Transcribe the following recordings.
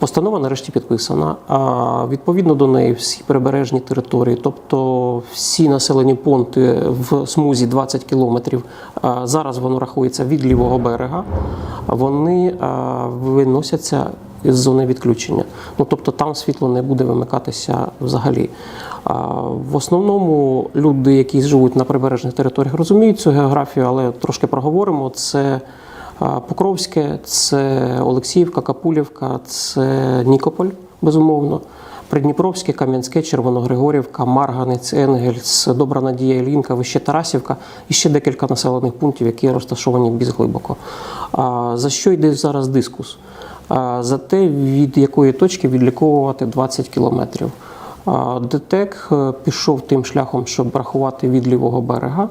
Постанова нарешті підписана. А відповідно до неї всі прибережні території, тобто всі населені пункти в смузі 20 кілометрів, зараз воно рахується від лівого берега, вони виносяться із зони відключення. Ну тобто там світло не буде вимикатися взагалі. В основному люди, які живуть на прибережних територіях, розуміють цю географію, але трошки проговоримо. Це Покровське, це Олексіївка, Капулівка, це Нікополь, безумовно. Придніпровське, Кам'янське, Червоногригорівка, Марганець, Енгельс, Добра Надія, Ілінка, Вище Тарасівка і ще декілька населених пунктів, які розташовані більш глибоко. За що йде зараз дискус? За те, від якої точки відліковувати 20 кілометрів. ДТЕК е, пішов тим шляхом, щоб рахувати від лівого берега.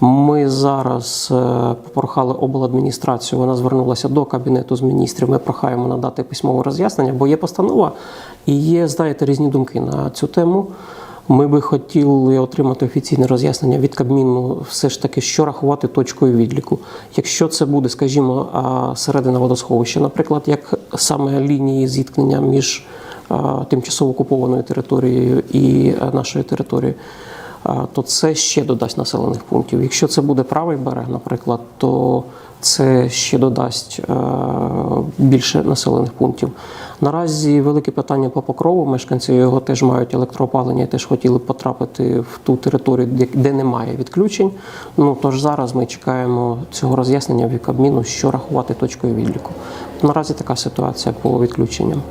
Ми зараз е, попрохали обладміністрацію. Вона звернулася до кабінету з міністрів. Ми прохаємо надати письмове роз'яснення, бо є постанова і є, знаєте, різні думки на цю тему. Ми би хотіли отримати офіційне роз'яснення від Кабміну, все ж таки, що рахувати точкою відліку. Якщо це буде, скажімо, середина водосховища, наприклад, як саме лінії зіткнення між тимчасово окупованою територією і нашою територією, то це ще додасть населених пунктів. Якщо це буде правий берег, наприклад, то це ще додасть е, більше населених пунктів. Наразі велике питання по покрову. Мешканці його теж мають електроопалення і теж хотіли потрапити в ту територію, де немає відключень. Ну тож зараз ми чекаємо цього роз'яснення від Кабміну, що рахувати точкою відліку. Наразі така ситуація по відключенням.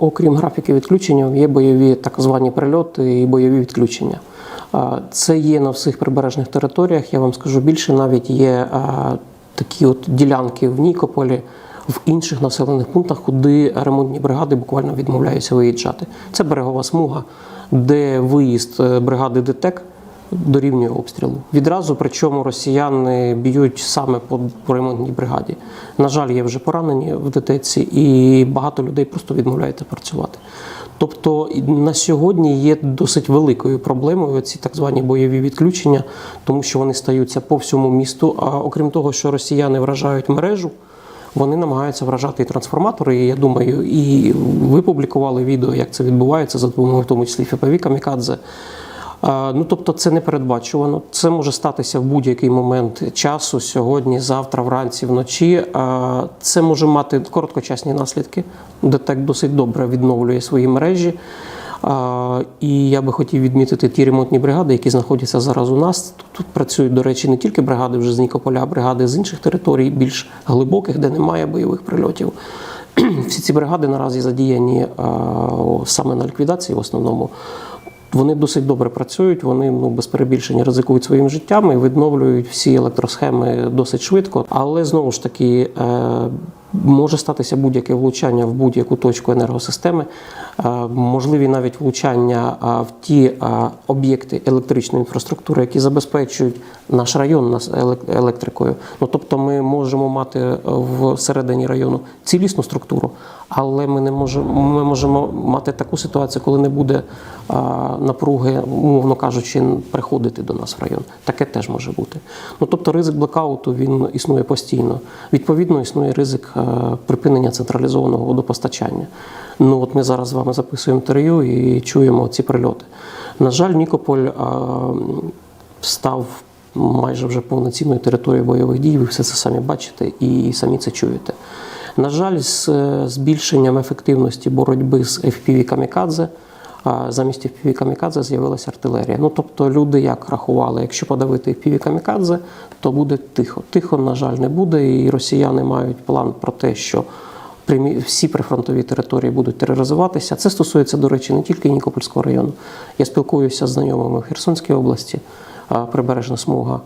Окрім графіки відключення, є бойові так звані прильоти і бойові відключення. Це є на всіх прибережних територіях. Я вам скажу більше, навіть є такі от ділянки в Нікополі, в інших населених пунктах, куди ремонтні бригади буквально відмовляються виїжджати. Це берегова смуга, де виїзд е, бригади ДТЕК дорівнює обстрілу. Відразу, причому росіяни б'ють саме по, ремонтній бригаді. На жаль, є вже поранені в ДТЕЦі, і багато людей просто відмовляються працювати. Тобто на сьогодні є досить великою проблемою ці так звані бойові відключення, тому що вони стаються по всьому місту. А окрім того, що росіяни вражають мережу. Вони намагаються вражати і трансформатори. І я думаю, і ви публікували відео, як це відбувається за допомогою в тому числі ФПВ Камікадзе. Ну, тобто, це не передбачувано. Це може статися в будь-який момент часу, сьогодні, завтра, вранці, вночі. Це може мати короткочасні наслідки. ДТЕК досить добре відновлює свої мережі. І я би хотів відмітити ті ремонтні бригади, які знаходяться зараз у нас. Тут працюють, до речі, не тільки бригади вже з Нікополя, а бригади з інших територій, більш глибоких, де немає бойових прильотів. Всі ці бригади наразі задіяні саме на ліквідації в основному. Вони досить добре працюють, вони ну без перебільшення ризикують своїм життям і відновлюють всі електросхеми досить швидко. Але знову ж таки е, може статися будь-яке влучання в будь-яку точку енергосистеми, е, можливі навіть влучання е, в ті е, об'єкти електричної інфраструктури, які забезпечують наш район електрикою. Ну тобто, ми можемо мати в середині району цілісну структуру, але ми не можемо. Ми можемо мати таку ситуацію, коли не буде напруги, умовно кажучи, приходити до нас в район. Таке теж може бути. Ну тобто, ризик блекауту він існує постійно. Відповідно, існує ризик припинення централізованого водопостачання. Ну от ми зараз з вами записуємо інтерв'ю і чуємо ці прильоти. На жаль, Нікополь а, став майже вже повноцінною територією бойових дій. Ви все це самі бачите і самі це чуєте. На жаль, з е, збільшенням ефективності боротьби з FPV камікадзе замість FPV камікадзе з'явилася артилерія. Ну тобто люди як рахували, якщо подавити FPV камікадзе, то буде тихо. Тихо, на жаль, не буде, і росіяни мають план про те, що всі прифронтові території будуть тероризуватися. Це стосується, до речі, не тільки Нікопольського району. Я спілкуюся з знайомими в Херсонській області, прибережна смуга.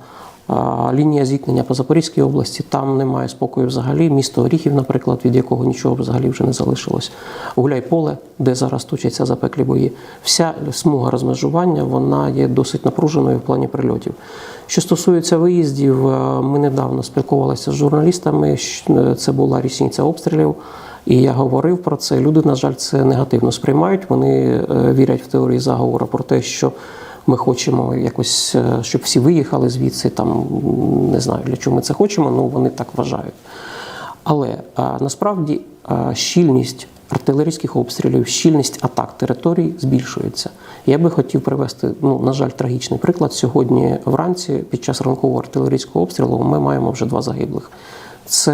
Лінія зіткнення по Запорізькій області, там немає спокою взагалі. Місто Оріхів, наприклад, від якого нічого взагалі вже не залишилось. Гуляйполе, де зараз точаться запеклі бої. Вся смуга розмежування вона є досить напруженою в плані прильотів. Що стосується виїздів, е, ми недавно спілкувалися з журналістами. е, Це була річниця обстрілів. І я говорив про це. Люди, на жаль, це негативно сприймають. Вони е, вірять в теорії заговору про те, що ми хочемо якось, е, щоб всі виїхали звідси. Там не знаю для чого ми це хочемо, але вони так вважають. Але е, насправді е, щільність артилерійських обстрілів, щільність атак територій збільшується. Я би хотів привести, ну на жаль, трагічний приклад. Сьогодні вранці, під час ранкового артилерійського обстрілу, ми маємо вже два загиблих. Це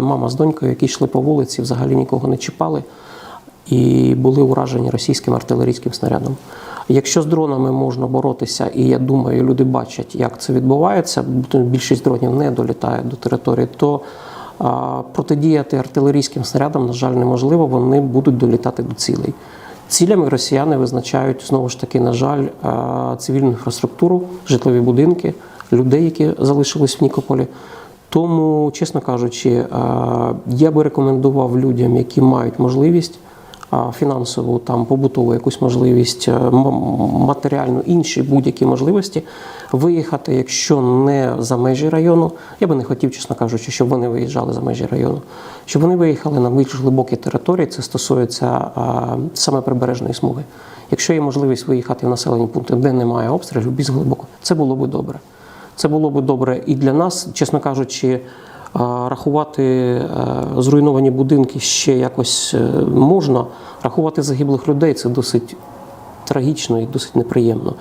мама з донькою, які йшли по вулиці, взагалі нікого не чіпали і були уражені російським артилерійським снарядом. Якщо з дронами можна боротися, і я думаю, люди бачать, як це відбувається, більшість дронів не долітає до території, то протидіяти артилерійським снарядам, на жаль, неможливо, вони будуть долітати до цілей. Цілями росіяни визначають знову ж таки, на жаль, цивільну інфраструктуру, житлові будинки, людей, які залишились в Нікополі. Тому, чесно кажучи, я би рекомендував людям, які мають можливість фінансову, там побутову якусь можливість, е, матеріальну, інші будь-які можливості виїхати, якщо не за межі району. Я би не хотів, чесно кажучи, щоб вони виїжджали за межі району, щоб вони виїхали на більш глибокі території. Це стосується саме прибережної смуги. Якщо є можливість виїхати в населені пункти, де немає обстрілів, більш глибоко, це було би добре. Це було би добре і для нас, чесно кажучи. Рахувати е, зруйновані будинки ще якось е, можна. Рахувати загиблих людей це досить трагічно і досить неприємно.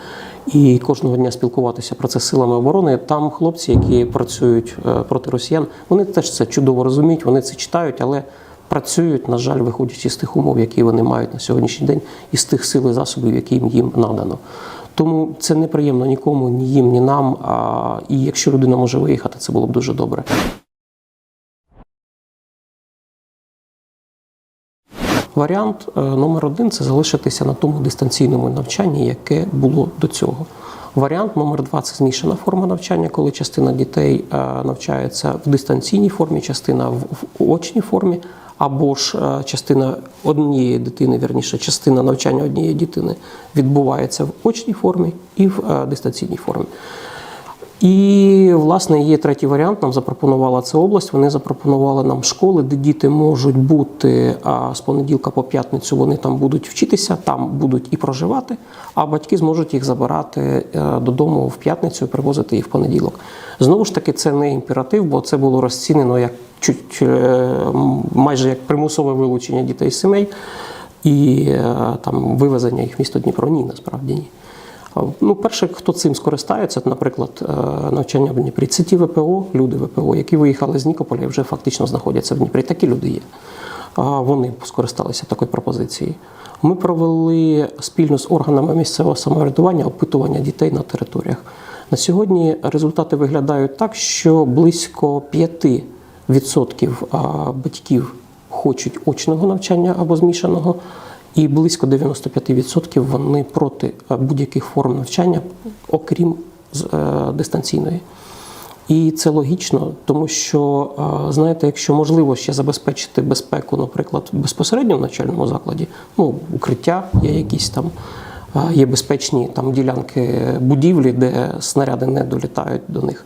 І кожного дня спілкуватися про це силами оборони. Там хлопці, які працюють е, проти росіян, вони теж це чудово розуміють, вони це читають, але працюють, на жаль, виходячи з тих умов, які вони мають на сьогоднішній день, і з тих сил і засобів, які їм надано. Тому це неприємно нікому, ні їм, ні нам. І якщо людина може виїхати, це було б дуже добре. Варіант е, номер один це залишитися на тому дистанційному навчанні, яке було до цього. Варіант номер два це змішана форма навчання, коли частина дітей е, навчається в дистанційній формі, частина в очній формі, або ж е, частина однієї дитини, вірніше, частина навчання однієї дитини відбувається в очній формі і в дистанційній формі. І, власне, є третій варіант. Нам запропонувала це область. Вони запропонували нам школи, де діти можуть бути з понеділка по п'ятницю. Вони там будуть вчитися, там будуть і проживати, а батьки зможуть їх забирати е, додому в п'ятницю привозити їх в понеділок. Знову ж таки, це не імператив, бо це було розцінено як чуть е, майже як примусове вилучення дітей з сімей і е, там вивезення їх в місто Дніпро. Ні, насправді ні. Ну, перше, хто цим скористається, наприклад, е, навчання в Дніпрі. Це ті ВПО, люди ВПО, які виїхали з Нікополя і вже фактично знаходяться в Дніпрі. Такі люди є. Вони скористалися такою пропозицією. Ми провели спільно з органами місцевого самоврядування опитування дітей на територіях. На сьогодні результати виглядають так, що близько 5% батьків хочуть очного навчання або змішаного, і близько 95% вони проти е, будь-яких форм навчання, окрім е, дистанційної. І це логічно, тому що е, знаєте, якщо можливо ще забезпечити безпеку, наприклад, безпосередньо в навчальному закладі, ну укриття є якісь там, є безпечні там ділянки будівлі, де снаряди не долітають до них,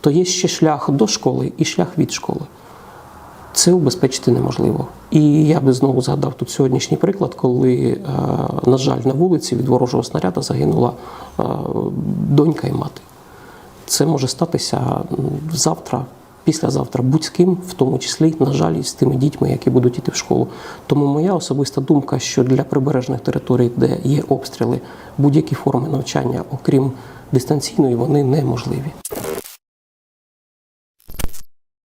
то є ще шлях до школи і шлях від школи. Це убезпечити неможливо. І я би знову згадав тут сьогоднішній приклад, коли, е, на жаль, на вулиці від ворожого снаряда загинула е, донька і мати. Це може статися завтра, післязавтра, будь з ким, в тому числі, на жаль, і з тими дітьми, які будуть йти в школу. Тому моя особиста думка, що для прибережних територій, де є обстріли, будь-які форми навчання, окрім дистанційної, вони неможливі.